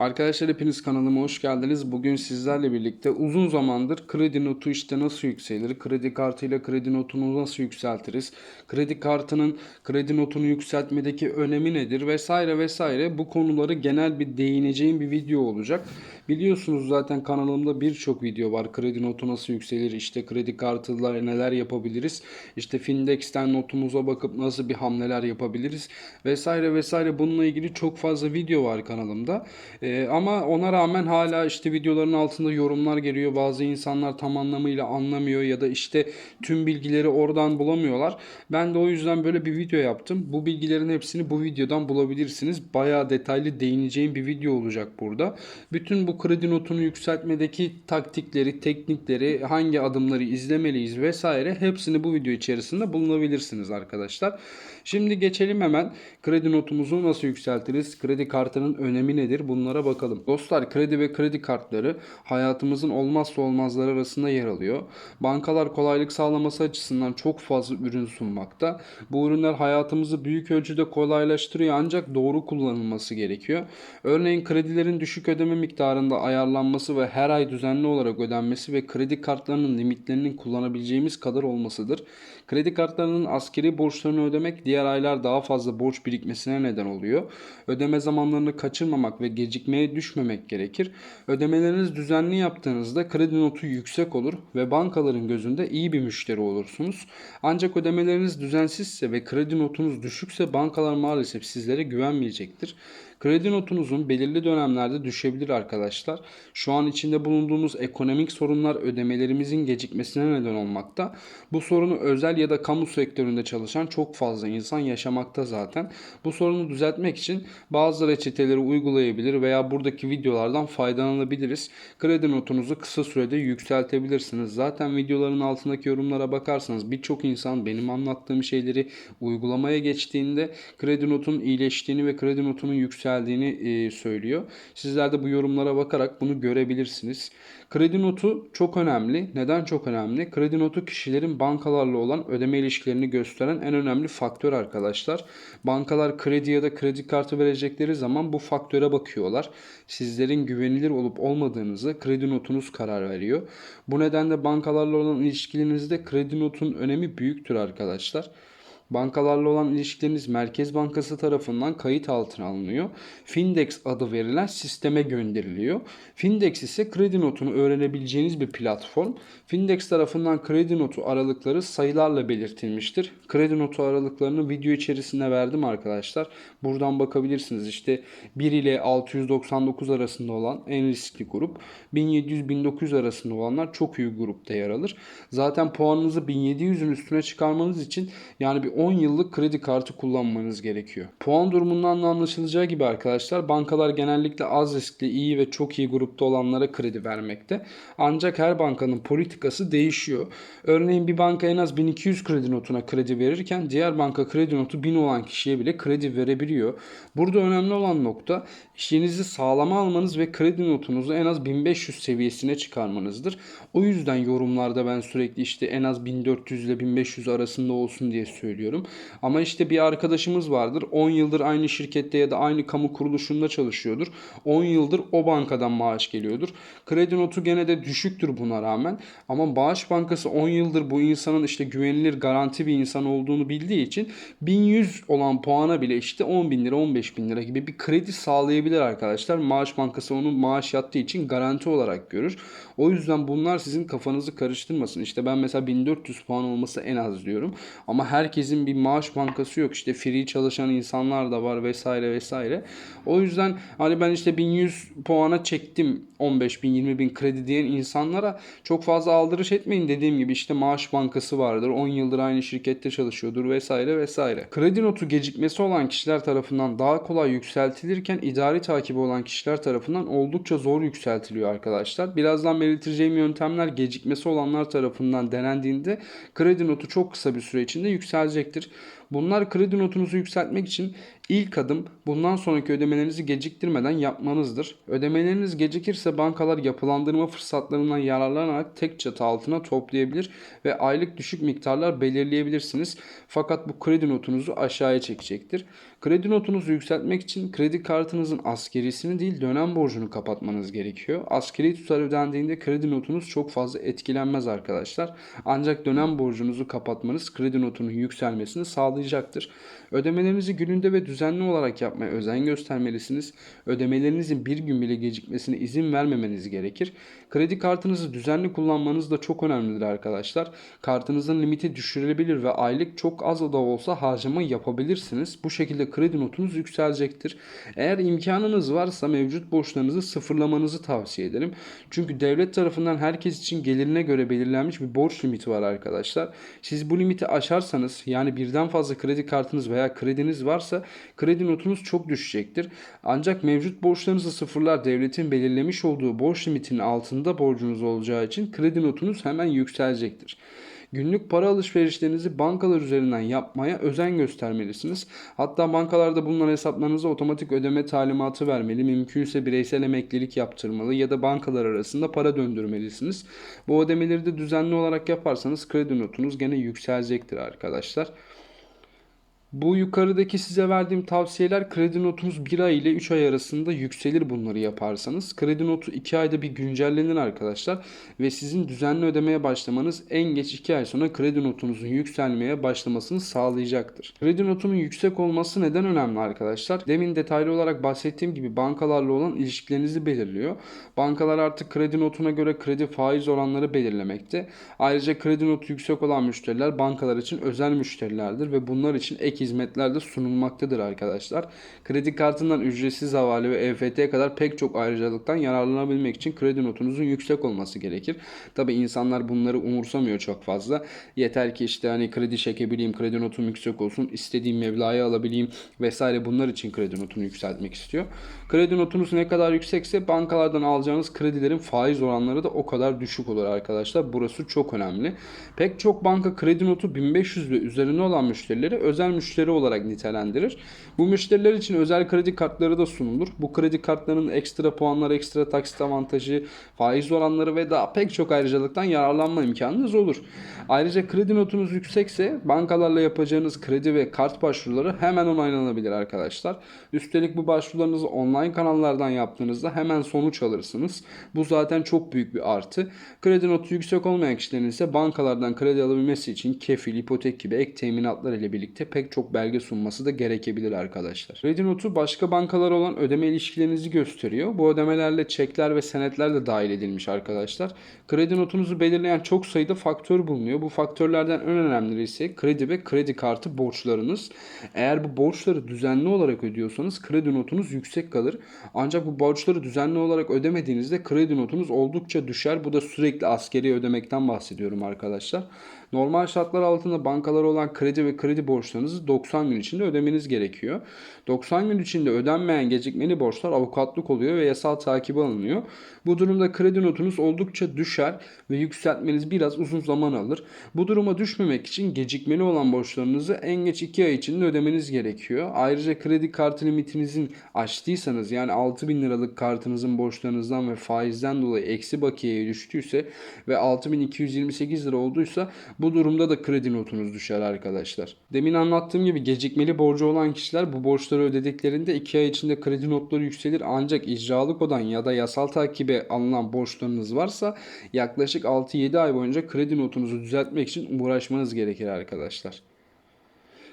Arkadaşlar hepiniz kanalıma hoş geldiniz. Bugün sizlerle birlikte uzun zamandır kredi notu işte nasıl yükselir, kredi kartıyla kredi notunu nasıl yükseltiriz, kredi kartının kredi notunu yükseltmedeki önemi nedir vesaire vesaire bu konuları genel bir değineceğim bir video olacak. Biliyorsunuz zaten kanalımda birçok video var. Kredi notu nasıl yükselir, işte kredi kartıyla neler yapabiliriz, işte Findex'ten notumuza bakıp nasıl bir hamleler yapabiliriz vesaire vesaire bununla ilgili çok fazla video var kanalımda. Ee, ama ona rağmen hala işte videoların altında yorumlar geliyor. Bazı insanlar tam anlamıyla anlamıyor ya da işte tüm bilgileri oradan bulamıyorlar. Ben de o yüzden böyle bir video yaptım. Bu bilgilerin hepsini bu videodan bulabilirsiniz. Bayağı detaylı değineceğim bir video olacak burada. Bütün bu kredi notunu yükseltmedeki taktikleri, teknikleri, hangi adımları izlemeliyiz vesaire hepsini bu video içerisinde bulunabilirsiniz arkadaşlar. Şimdi geçelim hemen kredi notumuzu nasıl yükseltiriz? Kredi kartının önemi nedir? Bunlara bakalım. Dostlar kredi ve kredi kartları hayatımızın olmazsa olmazları arasında yer alıyor. Bankalar kolaylık sağlaması açısından çok fazla ürün sunmakta. Bu ürünler hayatımızı büyük ölçüde kolaylaştırıyor ancak doğru kullanılması gerekiyor. Örneğin kredilerin düşük ödeme miktarında ayarlanması ve her ay düzenli olarak ödenmesi ve kredi kartlarının limitlerinin kullanabileceğimiz kadar olmasıdır. Kredi kartlarının askeri borçlarını ödemek diğer aylar daha fazla borç birikmesine neden oluyor. Ödeme zamanlarını kaçırmamak ve gecikmeye düşmemek gerekir. Ödemeleriniz düzenli yaptığınızda kredi notu yüksek olur ve bankaların gözünde iyi bir müşteri olursunuz. Ancak ödemeleriniz düzensizse ve kredi notunuz düşükse bankalar maalesef sizlere güvenmeyecektir. Kredi notunuzun belirli dönemlerde düşebilir arkadaşlar. Şu an içinde bulunduğumuz ekonomik sorunlar ödemelerimizin gecikmesine neden olmakta. Bu sorunu özel ya da kamu sektöründe çalışan çok fazla insan yaşamakta zaten. Bu sorunu düzeltmek için bazı reçeteleri uygulayabilir veya buradaki videolardan faydalanabiliriz. Kredi notunuzu kısa sürede yükseltebilirsiniz. Zaten videoların altındaki yorumlara bakarsanız birçok insan benim anlattığım şeyleri uygulamaya geçtiğinde kredi notunun iyileştiğini ve kredi notunun yükseldiğini e, söylüyor. Sizler de bu yorumlara bakarak bunu görebilirsiniz. Kredi notu çok önemli. Neden çok önemli? Kredi notu kişilerin bankalarla olan ödeme ilişkilerini gösteren en önemli faktör arkadaşlar. Bankalar kredi ya da kredi kartı verecekleri zaman bu faktöre bakıyorlar. Sizlerin güvenilir olup olmadığınızı kredi notunuz karar veriyor. Bu nedenle bankalarla olan ilişkilerinizde kredi notun önemi büyüktür arkadaşlar. Bankalarla olan ilişkileriniz Merkez Bankası tarafından kayıt altına alınıyor. Findex adı verilen sisteme gönderiliyor. Findex ise kredi notunu öğrenebileceğiniz bir platform. Findex tarafından kredi notu aralıkları sayılarla belirtilmiştir. Kredi notu aralıklarını video içerisinde verdim arkadaşlar. Buradan bakabilirsiniz. İşte 1 ile 699 arasında olan en riskli grup. 1700-1900 arasında olanlar çok iyi grupta yer alır. Zaten puanınızı 1700'ün üstüne çıkarmanız için yani bir 10 yıllık kredi kartı kullanmanız gerekiyor. Puan durumundan da anlaşılacağı gibi arkadaşlar bankalar genellikle az riskli, iyi ve çok iyi grupta olanlara kredi vermekte. Ancak her bankanın politikası değişiyor. Örneğin bir banka en az 1200 kredi notuna kredi verirken diğer banka kredi notu 1000 olan kişiye bile kredi verebiliyor. Burada önemli olan nokta işinizi sağlama almanız ve kredi notunuzu en az 1500 seviyesine çıkarmanızdır. O yüzden yorumlarda ben sürekli işte en az 1400 ile 1500 arasında olsun diye söylüyorum. Ama işte bir arkadaşımız vardır. 10 yıldır aynı şirkette ya da aynı kamu kuruluşunda çalışıyordur. 10 yıldır o bankadan maaş geliyordur. Kredi notu gene de düşüktür buna rağmen. Ama Bağış Bankası 10 yıldır bu insanın işte güvenilir garanti bir insan olduğunu bildiği için 1100 olan puana bile işte 10 bin lira 15 bin lira gibi bir kredi sağlayabilir arkadaşlar. Maaş Bankası onun maaş yattığı için garanti olarak görür. O yüzden bunlar sizin kafanızı karıştırmasın. İşte ben mesela 1400 puan olması en az diyorum. Ama herkesin bir maaş bankası yok. İşte free çalışan insanlar da var vesaire vesaire. O yüzden hani ben işte 1100 puana çektim 15 bin 20 bin kredi diyen insanlara çok fazla aldırış etmeyin. Dediğim gibi işte maaş bankası vardır. 10 yıldır aynı şirkette çalışıyordur vesaire vesaire. Kredi notu gecikmesi olan kişiler tarafından daha kolay yükseltilirken idari takibi olan kişiler tarafından oldukça zor yükseltiliyor arkadaşlar. Birazdan belirteceğim yöntemler gecikmesi olanlar tarafından denendiğinde kredi notu çok kısa bir süre içinde yükselecektir. Bunlar kredi notunuzu yükseltmek için ilk adım bundan sonraki ödemelerinizi geciktirmeden yapmanızdır. Ödemeleriniz gecikirse bankalar yapılandırma fırsatlarından yararlanarak tek çatı altına toplayabilir ve aylık düşük miktarlar belirleyebilirsiniz. Fakat bu kredi notunuzu aşağıya çekecektir. Kredi notunuzu yükseltmek için kredi kartınızın askerisini değil dönem borcunu kapatmanız gerekiyor. Askeri tutar ödendiğinde kredi notunuz çok fazla etkilenmez arkadaşlar. Ancak dönem borcunuzu kapatmanız kredi notunun yükselmesini sağlayacaktır. Ödemelerinizi gününde ve düzenli olarak yapmaya özen göstermelisiniz. Ödemelerinizin bir gün bile gecikmesine izin vermemeniz gerekir. Kredi kartınızı düzenli kullanmanız da çok önemlidir arkadaşlar. Kartınızın limiti düşürülebilir ve aylık çok az da olsa harcama yapabilirsiniz. Bu şekilde kredi notunuz yükselecektir. Eğer imkanınız varsa mevcut borçlarınızı sıfırlamanızı tavsiye ederim. Çünkü devlet tarafından herkes için gelirine göre belirlenmiş bir borç limiti var arkadaşlar. Siz bu limiti aşarsanız yani birden fazla kredi kartınız veya krediniz varsa kredi notunuz çok düşecektir. Ancak mevcut borçlarınızı sıfırlar devletin belirlemiş olduğu borç limitinin altında borcunuz olacağı için kredi notunuz hemen yükselecektir. Günlük para alışverişlerinizi bankalar üzerinden yapmaya özen göstermelisiniz. Hatta bankalarda bulunan hesaplarınıza otomatik ödeme talimatı vermeli, mümkünse bireysel emeklilik yaptırmalı ya da bankalar arasında para döndürmelisiniz. Bu ödemeleri de düzenli olarak yaparsanız kredi notunuz gene yükselecektir arkadaşlar. Bu yukarıdaki size verdiğim tavsiyeler kredi notunuz 1 ay ile 3 ay arasında yükselir bunları yaparsanız. Kredi notu 2 ayda bir güncellenir arkadaşlar ve sizin düzenli ödemeye başlamanız en geç 2 ay sonra kredi notunuzun yükselmeye başlamasını sağlayacaktır. Kredi notunun yüksek olması neden önemli arkadaşlar? Demin detaylı olarak bahsettiğim gibi bankalarla olan ilişkilerinizi belirliyor. Bankalar artık kredi notuna göre kredi faiz oranları belirlemekte. Ayrıca kredi notu yüksek olan müşteriler bankalar için özel müşterilerdir ve bunlar için ek hizmetler de sunulmaktadır arkadaşlar. Kredi kartından ücretsiz havale ve EFT'ye kadar pek çok ayrıcalıktan yararlanabilmek için kredi notunuzun yüksek olması gerekir. Tabi insanlar bunları umursamıyor çok fazla. Yeter ki işte hani kredi çekebileyim, kredi notum yüksek olsun, istediğim meblağı alabileyim vesaire bunlar için kredi notunu yükseltmek istiyor. Kredi notunuz ne kadar yüksekse bankalardan alacağınız kredilerin faiz oranları da o kadar düşük olur arkadaşlar. Burası çok önemli. Pek çok banka kredi notu 1500 ve üzerinde olan müşterileri özel müşteri olarak nitelendirir. Bu müşteriler için özel kredi kartları da sunulur. Bu kredi kartlarının ekstra puanlar, ekstra taksit avantajı, faiz oranları ve daha pek çok ayrıcalıktan yararlanma imkanınız olur. Ayrıca kredi notunuz yüksekse bankalarla yapacağınız kredi ve kart başvuruları hemen onaylanabilir arkadaşlar. Üstelik bu başvurularınızı online kanallardan yaptığınızda hemen sonuç alırsınız. Bu zaten çok büyük bir artı. Kredi notu yüksek olmayan kişilerin ise bankalardan kredi alabilmesi için kefil, ipotek gibi ek teminatlar ile birlikte pek çok belge sunması da gerekebilir arkadaşlar. Kredi notu başka bankalara olan ödeme ilişkilerinizi gösteriyor. Bu ödemelerle çekler ve senetler de dahil edilmiş arkadaşlar. Kredi notunuzu belirleyen çok sayıda faktör bulunuyor. Bu faktörlerden en önemlileri ise kredi ve kredi kartı borçlarınız. Eğer bu borçları düzenli olarak ödüyorsanız kredi notunuz yüksek kalır. Ancak bu borçları düzenli olarak ödemediğinizde kredi notunuz oldukça düşer. Bu da sürekli askeri ödemekten bahsediyorum arkadaşlar. Normal şartlar altında bankalara olan kredi ve kredi borçlarınızı 90 gün içinde ödemeniz gerekiyor. 90 gün içinde ödenmeyen gecikmeli borçlar avukatlık oluyor ve yasal takibi alınıyor. Bu durumda kredi notunuz oldukça düşer ve yükseltmeniz biraz uzun zaman alır. Bu duruma düşmemek için gecikmeli olan borçlarınızı en geç 2 ay içinde ödemeniz gerekiyor. Ayrıca kredi kartı limitinizin aştıysanız yani 6000 liralık kartınızın borçlarınızdan ve faizden dolayı eksi bakiyeye düştüyse ve 6228 lira olduysa bu durumda da kredi notunuz düşer arkadaşlar. Demin anlattığım gibi gecikmeli borcu olan kişiler bu borçları ödediklerinde 2 ay içinde kredi notları yükselir ancak icralık olan ya da yasal takibe alınan borçlarınız varsa yaklaşık 6-7 ay boyunca kredi notunuzu düzeltmek için uğraşmanız gerekir arkadaşlar.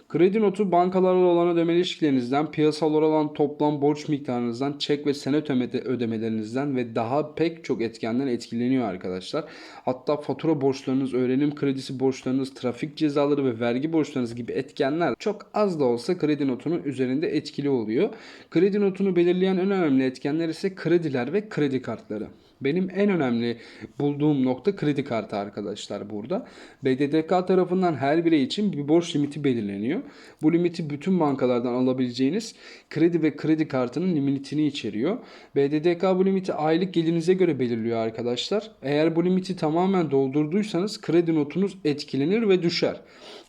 Kredi notu bankalarla olan ödeme ilişkilerinizden, piyasalar olan toplam borç miktarınızdan, çek ve senet ödeme- ödemelerinizden ve daha pek çok etkenden etkileniyor arkadaşlar. Hatta fatura borçlarınız, öğrenim kredisi borçlarınız, trafik cezaları ve vergi borçlarınız gibi etkenler çok az da olsa kredi notunun üzerinde etkili oluyor. Kredi notunu belirleyen en önemli etkenler ise krediler ve kredi kartları. Benim en önemli bulduğum nokta kredi kartı arkadaşlar burada. BDDK tarafından her birey için bir borç limiti belirleniyor. Bu limiti bütün bankalardan alabileceğiniz kredi ve kredi kartının limitini içeriyor. BDDK bu limiti aylık gelirinize göre belirliyor arkadaşlar. Eğer bu limiti tamamen doldurduysanız kredi notunuz etkilenir ve düşer.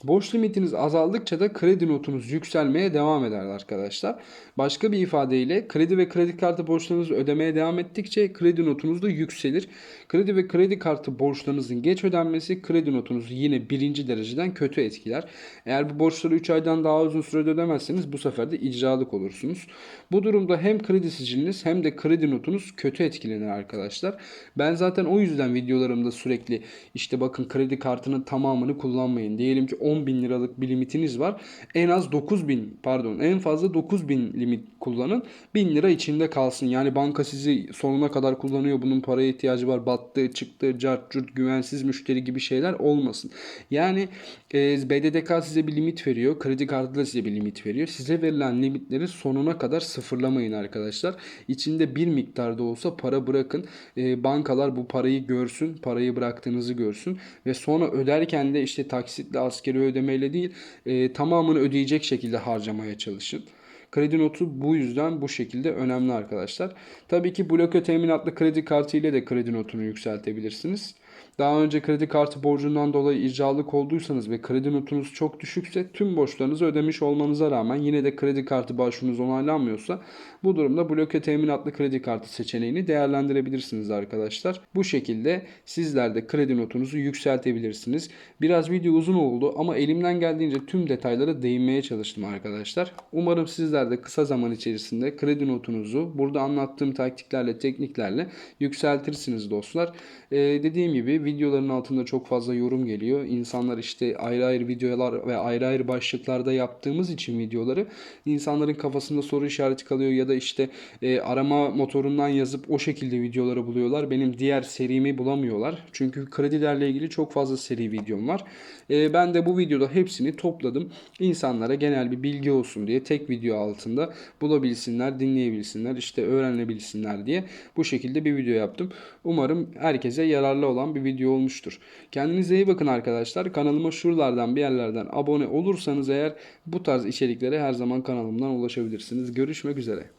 Borç limitiniz azaldıkça da kredi notunuz yükselmeye devam eder arkadaşlar. Başka bir ifadeyle kredi ve kredi kartı borçlarınızı ödemeye devam ettikçe kredi notunuz da yükselir. Kredi ve kredi kartı borçlarınızın geç ödenmesi kredi notunuzu yine birinci dereceden kötü etkiler. Eğer bu borçları 3 aydan daha uzun sürede ödemezseniz bu sefer de icralık olursunuz. Bu durumda hem kredi siciliniz hem de kredi notunuz kötü etkilenir arkadaşlar. Ben zaten o yüzden videolarımda sürekli işte bakın kredi kartının tamamını kullanmayın. Diyelim ki 10 bin liralık bir limitiniz var. En az 9 bin pardon en fazla 9 bin limit kullanın. 1000 lira içinde kalsın. Yani banka sizi sonuna kadar kullanıyor. Bunun paraya ihtiyacı var. Battı, çıktı, cart, curt, güvensiz müşteri gibi şeyler olmasın. Yani e, BDDK size bir limit veriyor. Kredi kartı da size bir limit veriyor. Size verilen limitleri sonuna kadar sıfırlamayın arkadaşlar. İçinde bir miktarda olsa para bırakın. E, bankalar bu parayı görsün. Parayı bıraktığınızı görsün. Ve sonra öderken de işte taksitle askeri ödemeyle değil e, tamamını ödeyecek şekilde harcamaya çalışın. Kredi notu bu yüzden bu şekilde önemli arkadaşlar. Tabii ki bloke teminatlı kredi kartı ile de kredi notunu yükseltebilirsiniz. Daha önce kredi kartı borcundan dolayı icralık olduysanız ve kredi notunuz çok düşükse tüm borçlarınızı ödemiş olmanıza rağmen yine de kredi kartı başvurunuz onaylanmıyorsa bu durumda bloke teminatlı kredi kartı seçeneğini değerlendirebilirsiniz arkadaşlar. Bu şekilde sizler de kredi notunuzu yükseltebilirsiniz. Biraz video uzun oldu ama elimden geldiğince tüm detaylara değinmeye çalıştım arkadaşlar. Umarım sizler de kısa zaman içerisinde kredi notunuzu burada anlattığım taktiklerle, tekniklerle yükseltirsiniz dostlar. Ee, dediğim gibi videoların altında çok fazla yorum geliyor. İnsanlar işte ayrı ayrı videolar ve ayrı ayrı başlıklarda yaptığımız için videoları insanların kafasında soru işareti kalıyor ya da işte e, arama motorundan yazıp o şekilde videoları buluyorlar. Benim diğer serimi bulamıyorlar. Çünkü kredilerle ilgili çok fazla seri videom var. E, ben de bu videoda hepsini topladım. İnsanlara genel bir bilgi olsun diye tek video altında bulabilsinler, dinleyebilsinler, işte öğrenebilsinler diye bu şekilde bir video yaptım. Umarım herkese yararlı olan bir video olmuştur. Kendinize iyi bakın arkadaşlar. Kanalıma şuralardan bir yerlerden abone olursanız eğer bu tarz içeriklere her zaman kanalımdan ulaşabilirsiniz. Görüşmek üzere.